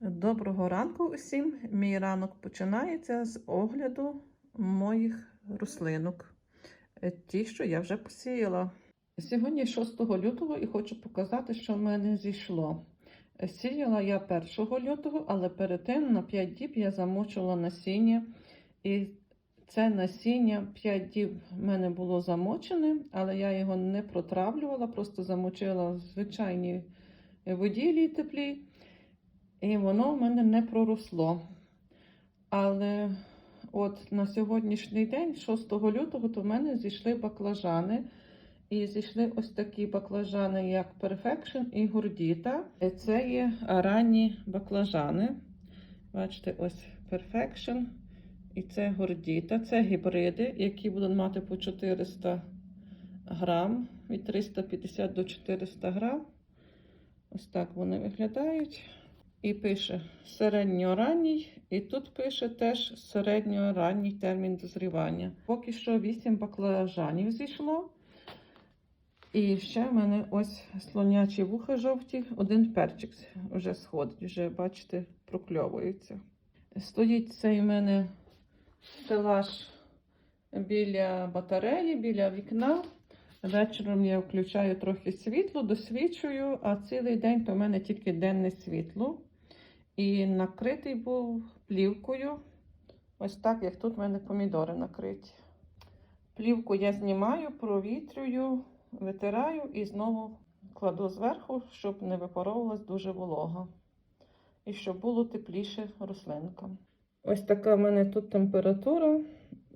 Доброго ранку усім. Мій ранок починається з огляду моїх рослинок. Е, Ті, що я вже посіяла. Сьогодні 6 лютого і хочу показати, що в мене зійшло. Е, Сіяла я 1 лютого, але перед тим на 5 діб я замочила насіння. І це насіння 5 діб в мене було замочене, але я його не протравлювала, просто замочила в звичайній воді теплій. І воно в мене не проросло. Але от на сьогоднішній день, 6 лютого, то в мене зійшли баклажани. І зійшли ось такі баклажани, як Perfection і Гордіта. Це є ранні баклажани. Бачите, ось Perfection і це Гордіта. Це гібриди, які будуть мати по 400 грам, від 350 до 400 грам. Ось так вони виглядають. І пише середньоранній, і тут пише теж середньоранній термін дозрівання. Поки що 8 баклажанів зійшло. І ще в мене ось слонячі вуха жовті, один перчик вже сходить, вже, бачите, прокльовується. Стоїть цей в мене стелаж біля батареї, біля вікна. Вечором я включаю трохи світло, досвічую, а цілий день то в мене тільки денне світло. І накритий був плівкою. Ось так, як тут в мене помідори накриті. Плівку я знімаю, провітрюю, витираю і знову кладу зверху, щоб не випаровувалась дуже волога. І щоб було тепліше рослинкам. Ось така в мене тут температура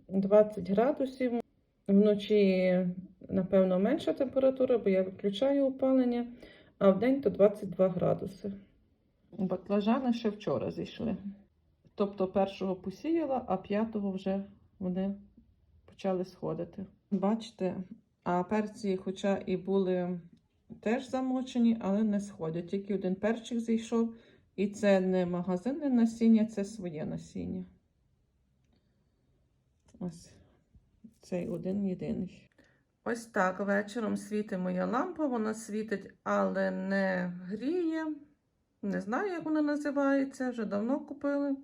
20 градусів. Вночі, напевно, менша температура, бо я виключаю опалення, а вдень то 22 градуси. Баклажани ще вчора зійшли. Тобто першого посіяла, а п'ятого вже вони почали сходити. Бачите, а перці, хоча і були теж замочені, але не сходять. Тільки один перчик зійшов, і це не магазинне насіння, це своє насіння. Ось цей один єдиний. Ось так вечором світить моя лампа, вона світить, але не гріє. Не знаю, як вона називається, вже давно купили.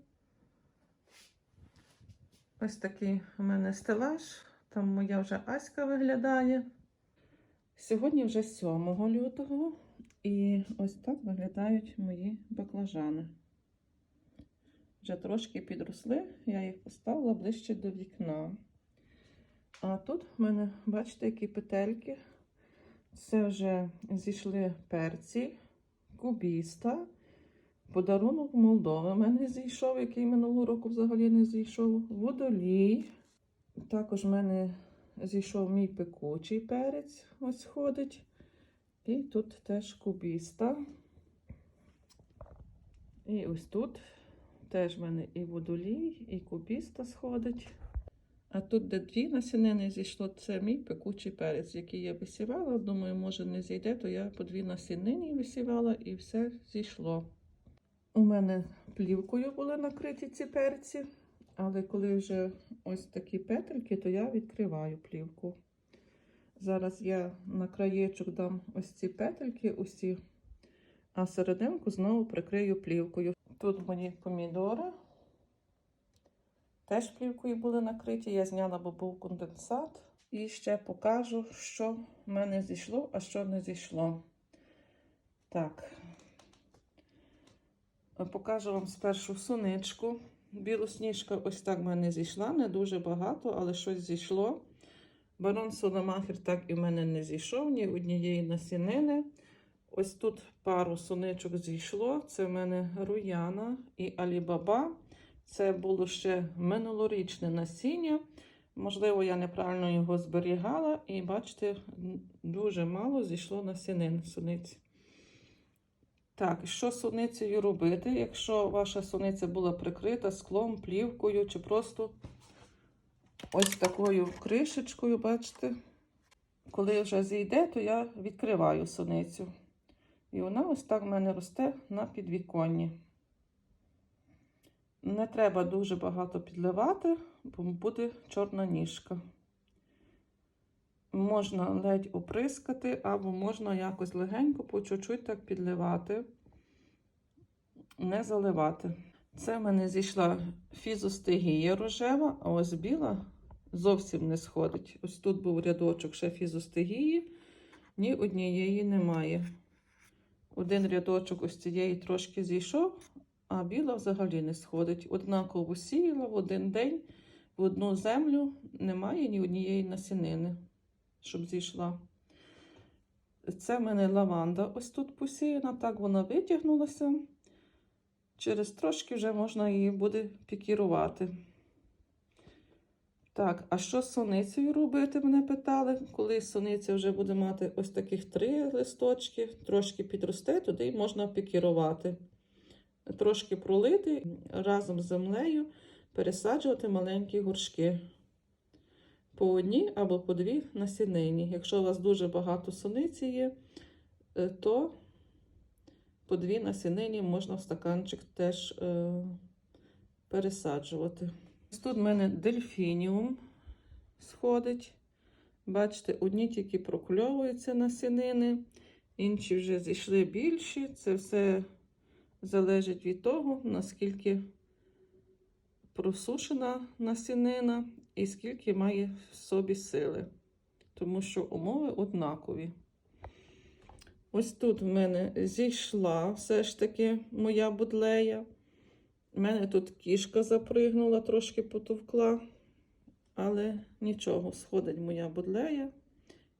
Ось такий у мене стелаж. Там моя вже Аська виглядає. Сьогодні вже 7 лютого, і ось так виглядають мої баклажани. Вже трошки підросли, я їх поставила ближче до вікна. А тут в мене, бачите, які петельки. Це вже зійшли перці, кубіста. Подарунок Молдови в мене зійшов, який минулого року взагалі не зійшов. Водолій. Також в мене зійшов мій пекучий перець, ось ходить. І тут теж кубіста. І ось тут теж в мене і водолій, і кубіста сходить. А тут, де дві насінини зійшло, це мій пекучий перець, який я висівала. Думаю, може не зійде, то я по дві насінини висівала і все зійшло. У мене плівкою були накриті ці перці, але коли вже ось такі петельки, то я відкриваю плівку. Зараз я на краєчок дам ось ці петельки, усі, а серединку знову прикрию плівкою. Тут мої помідори. Теж плівкою були накриті. Я зняла, бо був конденсат. І ще покажу, що в мене зійшло, а що не зійшло. Так. Покажу вам спершу суничку. Білосніжка ось так в мене зійшла. Не дуже багато, але щось зійшло. Барон Соломахер так і в мене не зійшов, ні однієї насінини. Ось тут пару суничок зійшло. Це в мене Руяна і Алібаба. Це було ще минулорічне насіння. Можливо, я неправильно його зберігала, і бачите, дуже мало зійшло насінин суниці. Так, що з суницею робити? Якщо ваша суниця була прикрита склом, плівкою, чи просто ось такою кришечкою, бачите, коли вже зійде, то я відкриваю суницю. І вона ось так в мене росте на підвіконні. Не треба дуже багато підливати, бо буде чорна ніжка. Можна ледь оприскати, або можна якось легенько по чуть-чуть так підливати. не заливати. Це в мене зійшла фізостигія рожева, а ось біла зовсім не сходить. Ось тут був рядочок ще фізостигії, ні однієї немає. Один рядочок ось цієї трошки зійшов, а біла взагалі не сходить. Однаково сіяла в один день в одну землю немає ні однієї насінини, щоб зійшла. Це в мене лаванда ось тут посіяна, так вона витягнулася. Через трошки вже можна її буде пікірувати. Так, а що з соницею робити, мене питали. Коли сониця вже буде мати ось таких три листочки, трошки підросте, туди можна пікірувати. Трошки пролити разом з землею, пересаджувати маленькі горшки. По одній або по дві насінині. Якщо у вас дуже багато сониці є, е, то по дві насінині можна в стаканчик теж е, пересаджувати. Ось Тут в мене дельфініум сходить. Бачите, одні тільки прокльовуються насінини, інші вже зійшли більші. Це все залежить від того, наскільки просушена насінина і скільки має в собі сили. Тому що умови однакові. Ось тут в мене зійшла все ж таки моя будлея. У мене тут кішка запригнула, трошки потовкла, але нічого, сходить моя будлея.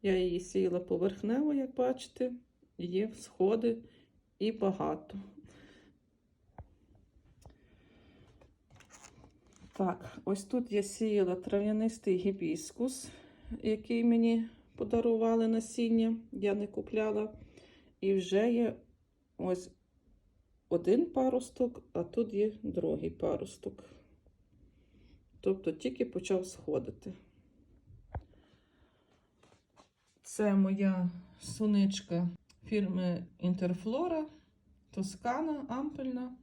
Я її сіяла поверхнево, як бачите, є сходи і багато. Так, ось тут я сіяла трав'янистий гібіскус, який мені подарували насіння, я не купляла. І вже є ось один паросток, а тут є другий паросток. Тобто тільки почав сходити. Це моя суничка фірми Інтерфлора, Тоскана, ампельна.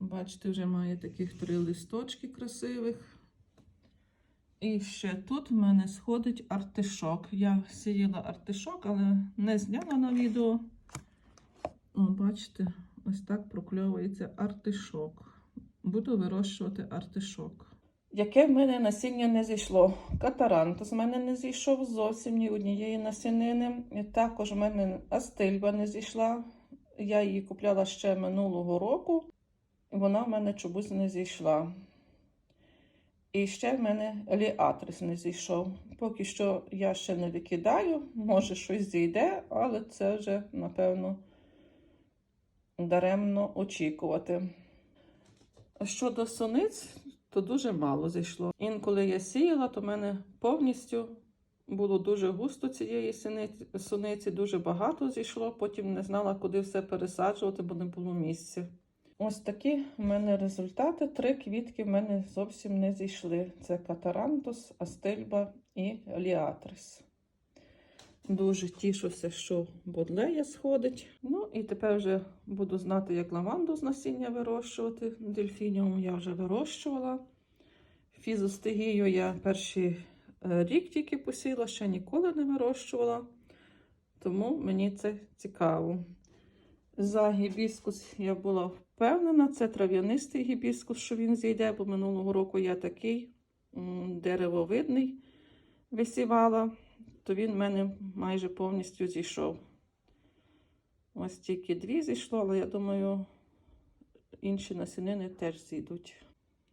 Бачите, вже має таких три листочки красивих. І ще тут в мене сходить артишок. Я сіяла артишок, але не зняла на відео. О, бачите, ось так прокльовується артишок. Буду вирощувати артишок. Яке в мене насіння не зійшло? Катарант з мене не зійшов зовсім ні однієї насінини. Також в мене астильба не зійшла. Я її купляла ще минулого року, вона в мене чомусь не зійшла. І ще в мене ліатрис не зійшов. Поки що я ще не викидаю, може щось зійде, але це вже, напевно, даремно очікувати. Щодо суниць, то дуже мало зійшло. Інколи я сіяла, то в мене повністю було дуже густо цієї суниці, дуже багато зійшло. Потім не знала, куди все пересаджувати, бо не було місця. Ось такі в мене результати. Три квітки в мене зовсім не зійшли. Це катарантус, астильба і ліатрис. Дуже тішуся, що бодлея сходить. Ну і тепер вже буду знати, як лаванду з насіння вирощувати. Дельфініум я вже вирощувала. Фізостигію я перший е, рік тільки посіла, ще ніколи не вирощувала. Тому мені це цікаво. За гібіскус я була впевнена, це трав'янистий гібіскус, що він зійде, бо минулого року я такий деревовидний висівала, то він в мене майже повністю зійшов. Ось тільки дві зійшло, але я думаю, інші насінини теж зійдуть.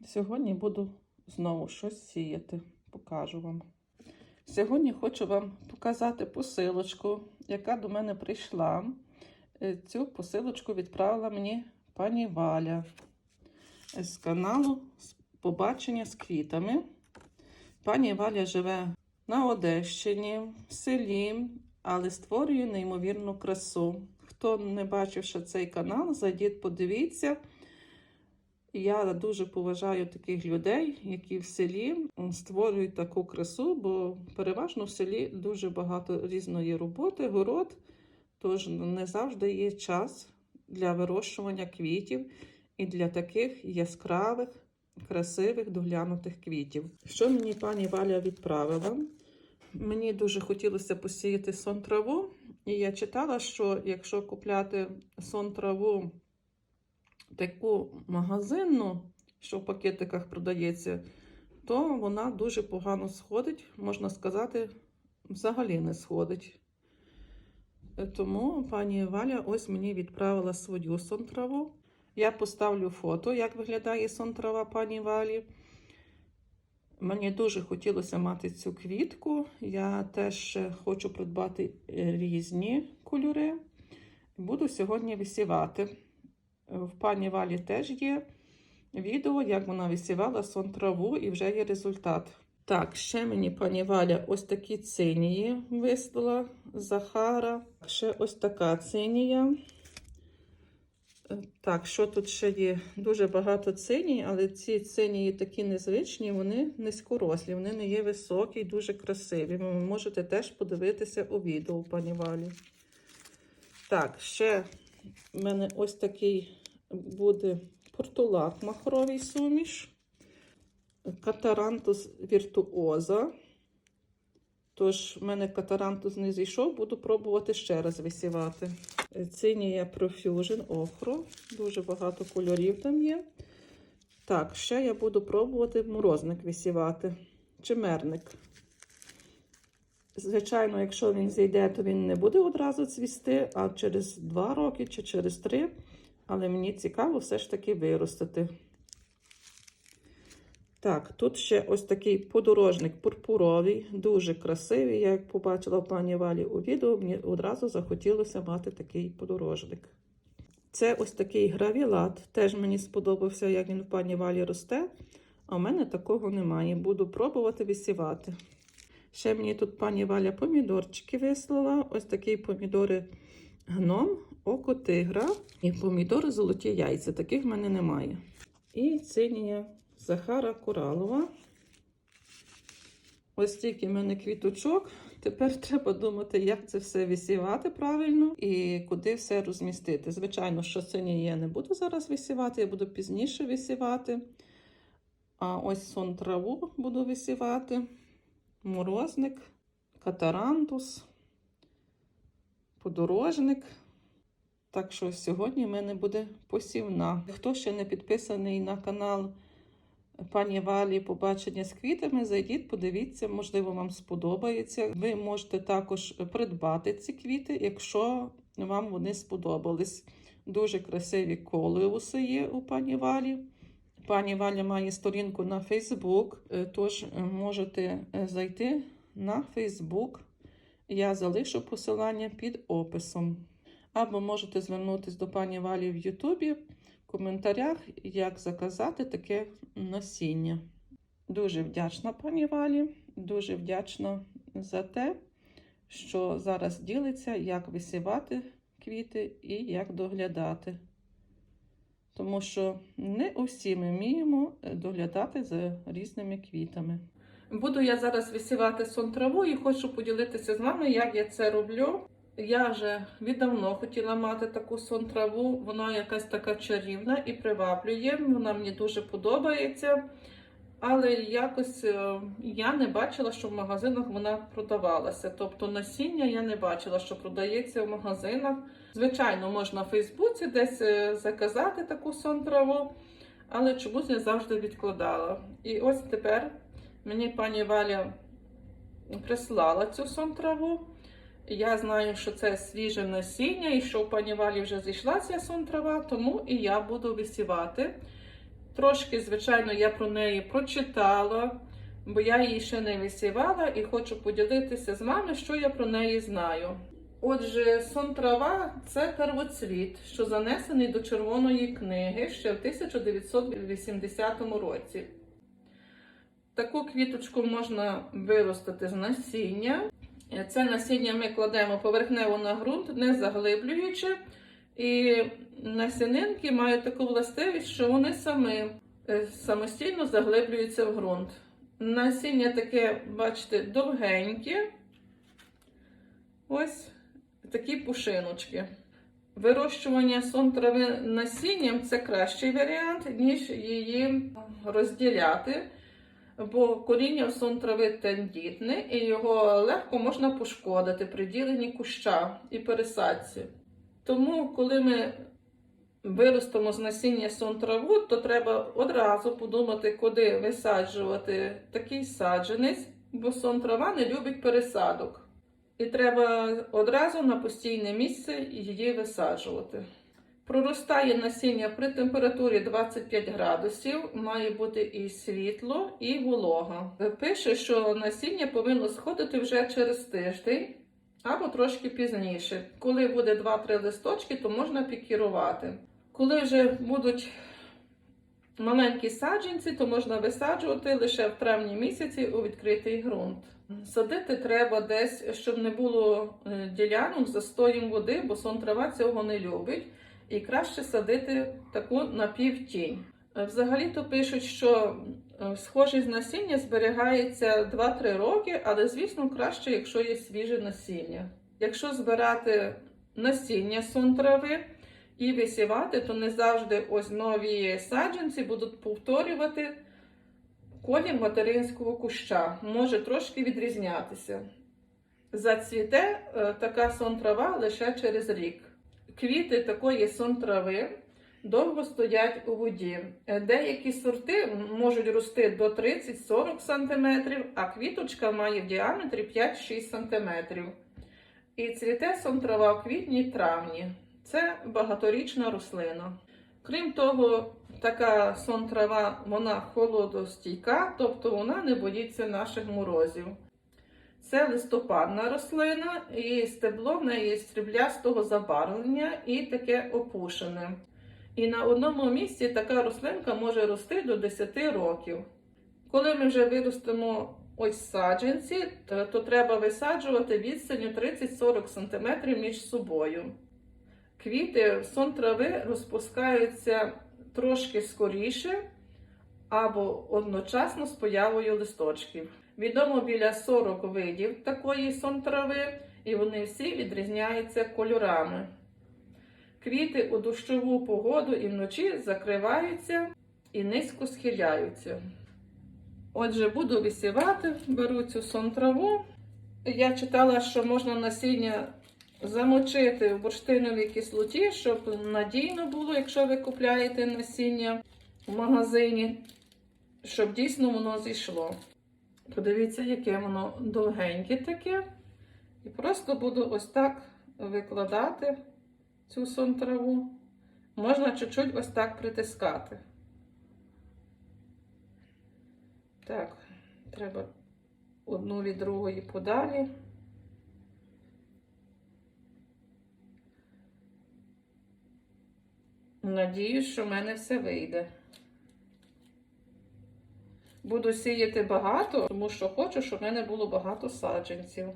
Сьогодні буду знову щось сіяти, покажу вам. Сьогодні хочу вам показати посилочку, яка до мене прийшла. Е, Цю посилочку відправила мені пані Валя з каналу Побачення з квітами. Пані Валя живе на Одещині, в селі, але створює неймовірну красу. Хто не бачив ще цей канал, зайдіть, подивіться. Я дуже поважаю таких людей, які в селі створюють таку красу, бо переважно в селі дуже багато різної роботи, город. Тож не завжди є час для вирощування квітів і для таких яскравих, красивих, доглянутих квітів. Що мені пані Валя відправила? Мені дуже хотілося посіяти сон траву, і я читала, що якщо купляти сон траву таку магазинну, що в пакетиках продається, то вона дуже погано сходить, можна сказати, взагалі не сходить. Тому пані Валя ось мені відправила свою сонтраву. Я поставлю фото, як виглядає сонтрава пані Валі. Мені дуже хотілося мати цю квітку. Я теж хочу придбати різні кольори. Буду сьогодні висівати. В пані Валі теж є відео, як вона висівала сон траву, і вже є результат. Так, ще мені пані Валя ось такі цинії вислала Захара. Ще ось така цинія. Е, Так, що тут ще є? Дуже багато циній, але ці цинії такі незвичні, вони низькорослі, вони не є високі і дуже красиві. Ви можете теж подивитися у відео пані Валі. Так, ще в мене ось такий буде портулак махровий суміш. Катарантус віртуоза. Тож, в мене катарантус не зійшов, буду пробувати ще раз висівати. Цинія Profusion охро. Дуже багато кольорів там є. Так, ще я буду пробувати морозник висівати. Чимерник. Звичайно, якщо він зійде, то він не буде одразу цвісти, а через 2 роки чи через 3. Але мені цікаво все ж таки виростити. Так, тут ще ось такий подорожник пурпуровий, дуже красивий. Я як побачила в пані Валі у відео, мені одразу захотілося мати такий подорожник. Це ось такий гравілат. Теж мені сподобався, як він в пані Валі росте. А в мене такого немає. Буду пробувати висівати. Ще мені тут пані Валя помідорчики вислала. Ось такі помідори гном, око тигра і помідори золоті яйця. Таких в мене немає. І цинія Захара Коралова. Ось стільки в мене квіточок. Тепер треба думати, як це все висівати правильно і куди все розмістити. Звичайно, що сині я не буду зараз висівати, я буду пізніше висівати. А ось сон траву буду висівати, морозник, катарантус, подорожник. Так що сьогодні в мене буде посівна. Хто ще не підписаний на канал пані Валі побачення з квітами, зайдіть, подивіться, можливо, вам сподобається. Ви можете також придбати ці квіти, якщо вам вони сподобались. Дуже красиві колеуси є у пані Валі. Пані Валя має сторінку на Фейсбук, тож можете зайти на Фейсбук. Я залишу посилання під описом. Або можете звернутися до пані Валі в Ютубі коментарях, як заказати таке насіння. Дуже вдячна пані Валі, дуже вдячна за те, що зараз ділиться, як висівати квіти і як доглядати. Тому що не усі ми вміємо доглядати за різними квітами. Буду я зараз висівати сон траву і хочу поділитися з вами, як я це роблю. Я вже віддавно хотіла мати таку сон траву, вона якась така чарівна і приваблює, вона мені дуже подобається. Але якось е, я не бачила, що в магазинах вона продавалася. Тобто насіння я не бачила, що продається в магазинах. Звичайно, можна в Фейсбуці десь е, заказати таку сон траву, але чомусь я завжди відкладала. І ось тепер мені пані Валя прислала цю сон траву. Я знаю, що це свіже насіння, і що в пані Валі вже зійшла ця сон трава, тому і я буду висівати. Трошки, звичайно, я про неї прочитала, бо я її ще не висівала і хочу поділитися з вами, що я про неї знаю. Отже, сон трава це первоцвіт, що занесений до Червоної книги ще в 1980 році. Таку квіточку можна виростити з насіння. Це насіння ми кладемо поверхнево на ґрунт, не заглиблюючи. І насінинки мають таку властивість, що вони самі е, самостійно заглиблюються в ґрунт. Насіння таке, бачите, довгеньке. Ось такі пушиночки. Вирощування сон трави насінням це кращий варіант, ніж її розділяти. Бо коріння сон трави тендітне, і його легко можна пошкодити при діленні куща і пересадці. Тому, коли ми виростимо з насіння сон траву, то треба одразу подумати, куди висаджувати такий саджанець, бо сон трава не любить пересадок. І треба одразу на постійне місце її висаджувати. Проростає насіння при температурі 25 градусів, має бути і світло, і волога. Пише, що насіння повинно сходити вже через тиждень або трошки пізніше. Коли буде 2-3 листочки, то можна пікірувати. Коли вже будуть маленькі саджанці, то можна висаджувати лише в травні місяці у відкритий ґрунт. Садити треба десь, щоб не було е, ділянок з застоєм води, бо сон трава цього не любить. І краще садити таку напівтінь. Е, Взагалі-то пишуть, що е, схожість насіння зберігається 2-3 роки, але, звісно, краще, якщо є свіже насіння. Якщо збирати насіння сон трави і висівати, то не завжди ось нові саджанці будуть повторювати колір материнського куща. Може трошки відрізнятися. Зацвіте е, така сон трава лише через рік. Квіти такої сон трави довго стоять у воді. Е, Деякі сорти можуть рости до 30-40 см, а квіточка має в діаметрі 5-6 см. І цвіте сон трава в квітні-травні. Це багаторічна рослина. Крім того, така сон трава вона холодостійка, тобто вона не боїться наших морозів. Це листопадна рослина, і стебло в неї сріблястого забарвлення і таке опушене. І на одному місці така рослинка може рости до 10 років. Коли ми вже виростемо ось саджанці, то, треба висаджувати відстаню 30-40 см між собою. Квіти сон трави розпускаються трошки скоріше або одночасно з появою листочків. Відомо біля 40 видів такої сон трави, і вони всі відрізняються кольорами. Квіти у дощову погоду і вночі закриваються і низько схиляються. Отже, буду висівати, беру цю сон траву. Я читала, що можна насіння замочити в бурштиновій кислоті, щоб надійно було, якщо ви купляєте насіння в магазині, щоб дійсно воно зійшло. Подивіться, яке воно довгеньке таке. І просто буду ось так викладати цю сон траву. Можна чуть-чуть ось так притискати. Так, треба одну від другої подалі. Надіюсь, що в мене все вийде. Буду сіяти багато, тому що хочу, щоб в мене було багато саджанців.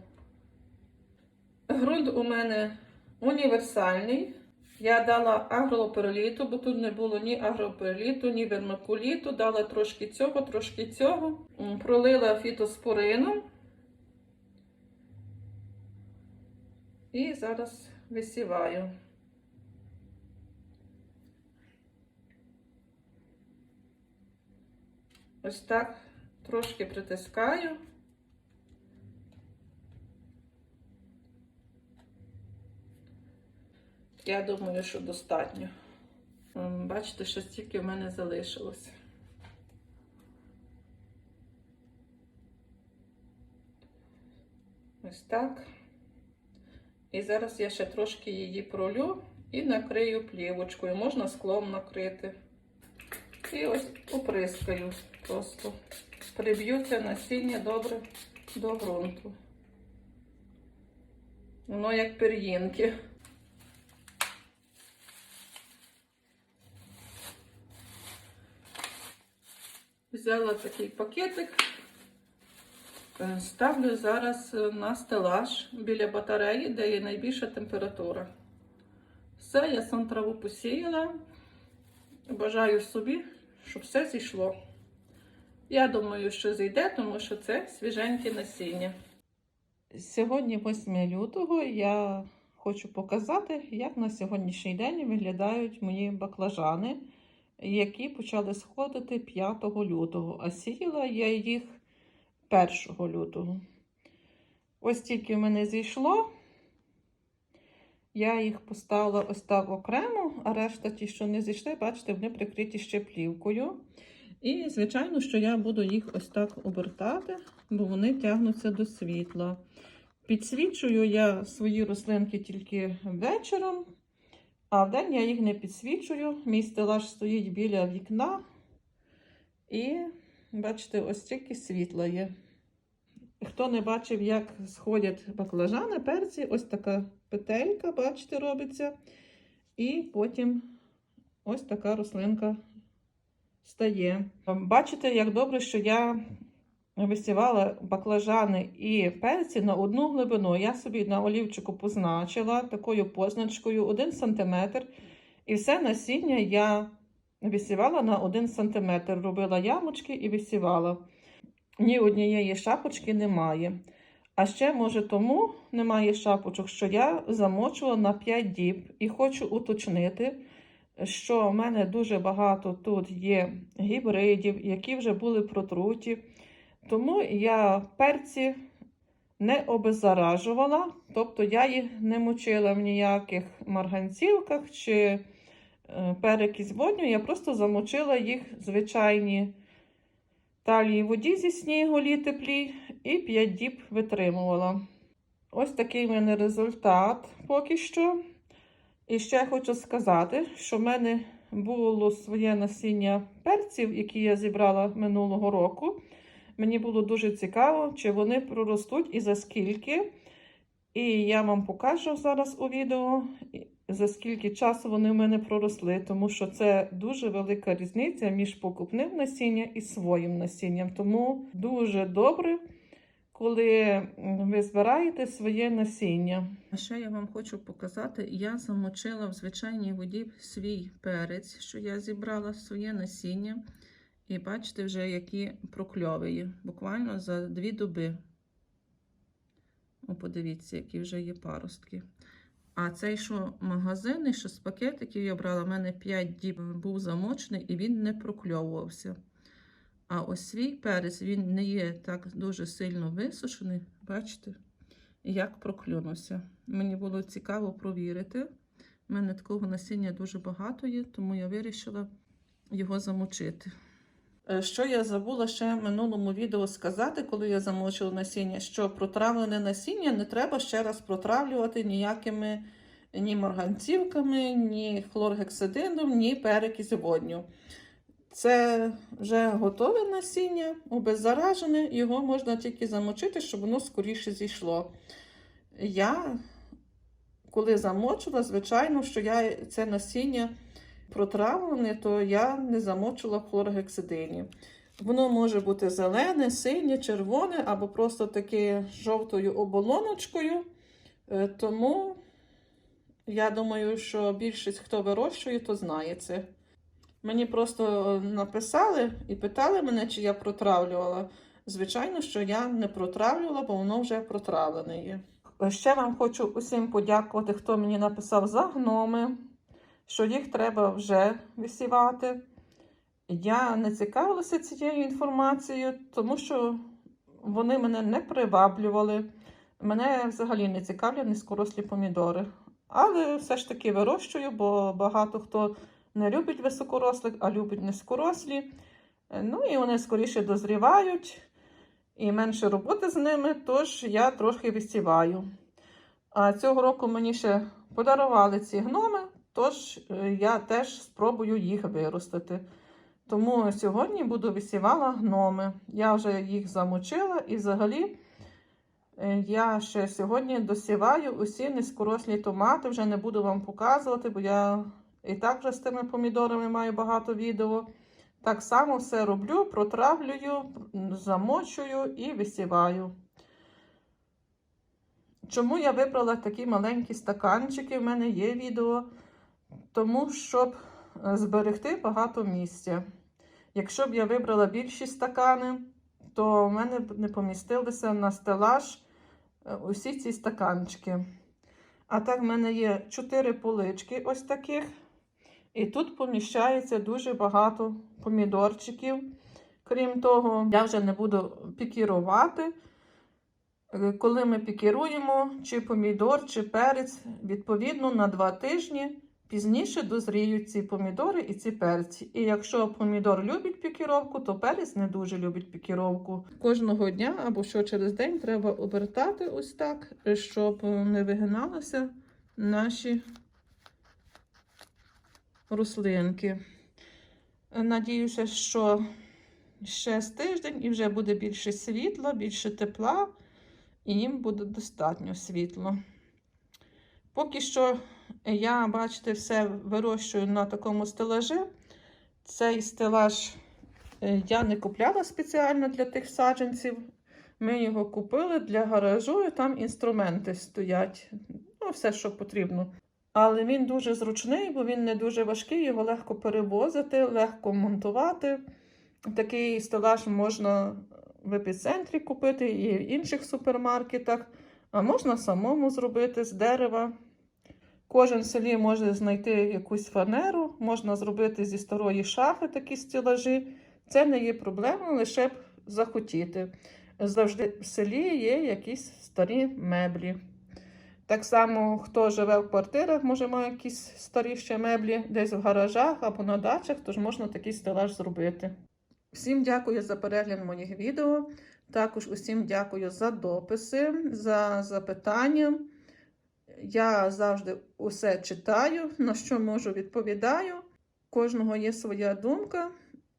Грунт у мене універсальний. Я дала агроперліту, бо тут не було ні агроперліту, ні вермикуліту. Дала трошки цього, трошки цього. Пролила фітоспорином. І зараз висіваю. Ось так трошки притискаю. Я думаю, що достатньо. Бачите, що стільки в мене залишилося. Ось так. І зараз я ще трошки її пролю і накрию плівочкою. Можна склом накрити. І ось оприскаю просто. Приб'ю це насіння добре до ґрунту. Воно як пір'їнки. Взяла такий пакетик, е, ставлю зараз е, на стелаж біля батареї, де є найбільша температура. Все, я сам траву посіяла. Бажаю собі, щоб все зійшло. Я думаю, що зійде, тому що це свіженьке насіння. Сьогодні 8 лютого я хочу показати, як на сьогоднішній день виглядають мої баклажани, які почали сходити 5 лютого, а сіяла я їх 1 лютого. Ось тільки в мене зійшло. Я їх поставила ось так окремо, а решта ті, що не зійшли, бачите, вони прикриті ще плівкою. І, звичайно, що я буду їх ось так обертати, бо вони тягнуться до світла. Підсвічую я свої рослинки тільки вечором, а вдень я їх не підсвічую. Мій стелаж стоїть біля вікна. І, бачите, ось тільки світла є. Хто не бачив, як сходять баклажани, перці, ось така петелька, бачите, робиться. І потім ось така рослинка стає. Бачите, як добре, що я висівала баклажани і перці на одну глибину. Я собі на олівчику позначила такою позначкою 1 см. І все насіння я висівала на 1 см. Робила ямочки і висівала. Ні однієї шапочки немає. А ще, може, тому немає шапочок, що я замочувала на 5 діб. І хочу уточнити, що в мене дуже багато тут є гібридів, які вже були протруті. Тому я перці не обеззаражувала, тобто я їх не мочила в ніяких марганцівках чи е, перекись водню, я просто замочила їх звичайні талії воді зі снігу теплі і 5 діб витримувала. Ось такий в мене результат поки що. І ще хочу сказати, що в мене було своє насіння перців, які я зібрала минулого року. Мені було дуже цікаво, чи вони проростуть і за скільки. І я вам покажу зараз у відео, за скільки часу вони в мене проросли, тому що це дуже велика різниця між покупним насінням і своїм насінням. Тому дуже добре, коли ви збираєте своє насіння. А ще я вам хочу показати: я замочила в звичайній воді свій перець, що я зібрала своє насіння. І бачите, вже які прокльовує. Буквально за дві доби. О, подивіться, які вже є паростки. А цей, що магазини, що з пакетиків я брала, в мене 5 діб був замочений і він не прокльовувався. А ось свій перець, він не є так дуже сильно висушений. Бачите, як проклюнувся. Мені було цікаво провірити. У мене такого насіння дуже багато є, тому я вирішила його замочити. Е, Що я забула ще в минулому відео сказати, коли я замочила насіння, що протравлене насіння не треба ще раз протравлювати ніякими ні морганцівками, ні хлоргексидином, ні перекисьводню. Це вже готове насіння, обеззаражене, його можна тільки замочити, щоб воно скоріше зійшло. Я, коли замочила, звичайно, що я це насіння протравлене, то я не замочила в хлоргексидині. Воно може бути зелене, синє, червоне або просто таке жовтою оболоночкою. Е, Тому я думаю, що більшість, хто вирощує, то знає це. Мені просто написали і питали мене, чи я протравлювала. Звичайно, що я не протравлювала, бо воно вже протравлене є. Ще вам хочу усім подякувати, хто мені написав за гноми що їх треба вже висівати. Я не цікавилася цією інформацією, тому що вони мене не приваблювали. Мене взагалі не цікавлять низькорослі помідори. Але все ж таки вирощую, бо багато хто не любить високорослих, а любить низькорослі. Ну і вони скоріше дозрівають і менше роботи з ними, тож я трохи висіваю. А цього року мені ще подарували ці гноми, Тож е, я теж спробую їх виростити. Тому сьогодні буду висівала гноми. Я вже їх замочила і взагалі е, я ще сьогодні досіваю усі низькорослі томати. Вже не буду вам показувати, бо я і так вже з тими помідорами маю багато відео. Так само все роблю, протравлюю, замочую і висіваю. Чому я вибрала такі маленькі стаканчики? У мене є відео тому щоб е, зберегти багато місця. Якщо б я вибрала більші стакани, то в мене б не помістилися на стелаж е, усі ці стаканчики. А так, в мене є 4 полички ось таких. І тут поміщається дуже багато помідорчиків. Крім того, я вже не буду пікірувати. Е, Коли ми пікіруємо чи помідор, чи перець, відповідно на два тижні пізніше дозріють ці помідори і ці перці. І якщо помідор любить пікіровку, то перець не дуже любить пікіровку. Кожного дня або що через день треба обертати ось так, щоб не вигиналися наші рослинки. Надіюся, що ще з тиждень і вже буде більше світла, більше тепла, і їм буде достатньо світло. Поки що я, бачите, все вирощую на такому стелажі. Цей стелаж е, я не купляла спеціально для тих саджанців. Ми його купили для гаражу, і там інструменти стоять. Ну, все, що потрібно. Але він дуже зручний, бо він не дуже важкий, його легко перевозити, легко монтувати. Такий стелаж можна в епіцентрі купити і в інших супермаркетах, а можна самому зробити з дерева. Кожен в селі може знайти якусь фанеру, можна зробити зі старої шафи такі стелажі. Це не є проблема, лише б захотіти. Завжди в селі є якісь старі меблі. Так само, хто живе в квартирах, може має якісь старі ще меблі десь в гаражах або на дачах, тож можна такий стелаж зробити. Всім дякую за перегляд моїх відео. Також усім дякую за дописи, за запитання. Я завжди усе читаю, на що можу відповідаю. Кожного є своя думка.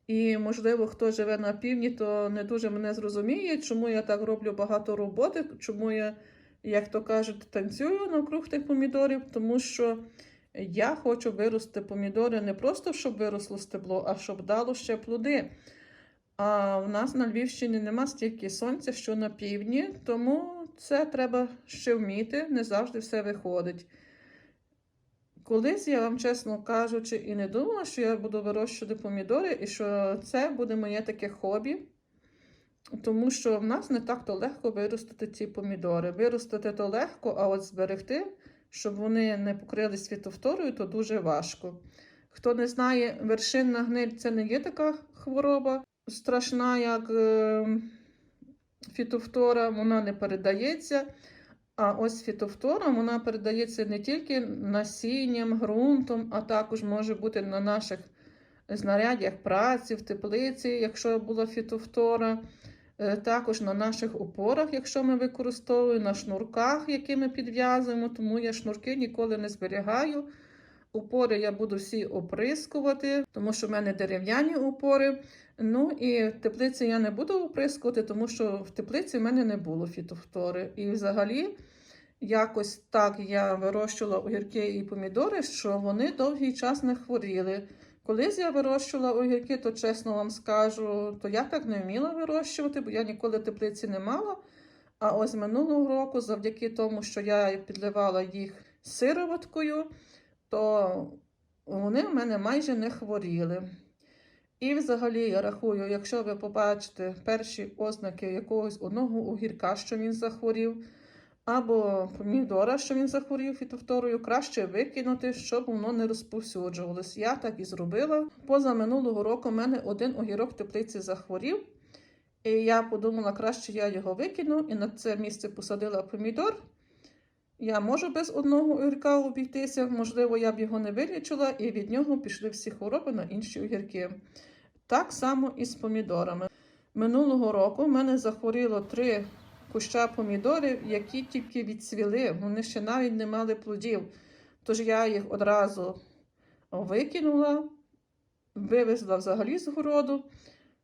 І, можливо, хто живе на півдні, то не дуже мене зрозуміє, чому я так роблю багато роботи, чому я, як то кажуть, танцюю навкруг тих помідорів, тому що я хочу вирости помідори не просто, щоб виросло стебло, а щоб дало ще плоди. А в нас на Львівщині нема стільки сонця, що на півдні, тому це треба ще вміти, не завжди все виходить. Колись я вам чесно кажучи, і не думала, що я буду вирощувати помідори, і що це буде моє таке хобі. Тому що в нас не так-то легко виростити ці помідори. Виростити то легко, а от зберегти, щоб вони не покрились світовторою, то дуже важко. Хто не знає, вершинна гниль це не є така хвороба страшна, як е, фітофтора, вона не передається. А ось фітофтора вона передається не тільки насінням, ґрунтом, а також може бути на наших знаряддях праці, в теплиці, якщо була фітофтора. Е, Також на наших опорах, якщо ми використовуємо, на шнурках, які ми підв'язуємо, тому я шнурки ніколи не зберігаю. Опори я буду всі оприскувати, тому що в мене дерев'яні опори. Ну і теплиці я не буду оприскувати, тому що в теплиці в мене не було фітофтори. І взагалі, якось так я вирощувала огірки і помідори, що вони довгий час не хворіли. Колись я вирощувала огірки, то чесно вам скажу, то я так не вміла вирощувати, бо я ніколи теплиці не мала. А ось минулого року, завдяки тому, що я підливала їх сироваткою, то вони в мене майже не хворіли. І взагалі я рахую, якщо ви побачите перші ознаки якогось одного огірка, що він захворів, або помідора, що він захворів фітофторою, краще викинути, щоб воно не розповсюджувалось. Я так і зробила. Поза минулого року в мене один огірок теплиці захворів. І я подумала, краще я його викину і на це місце посадила помідор. Я можу без одного огірка обійтися, можливо, я б його не вилічила, і від нього пішли всі хвороби на інші огірки. Так само і з помідорами. Минулого року в мене захворіло три куща помідорів, які тільки відцвіли, вони ще навіть не мали плодів. Тож я їх одразу викинула, вивезла взагалі з городу,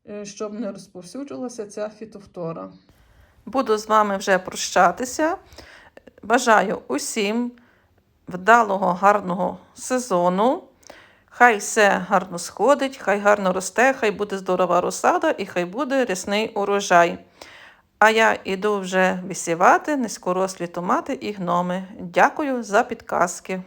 е, щоб не розповсюджувалася ця фітофтора. Буду з вами вже прощатися. Бажаю усім вдалого, гарного сезону. Хай все гарно сходить, хай гарно росте, хай буде здорова розсада і хай буде рясний урожай. А я іду вже висівати низькорослі томати і гноми. Дякую за підказки.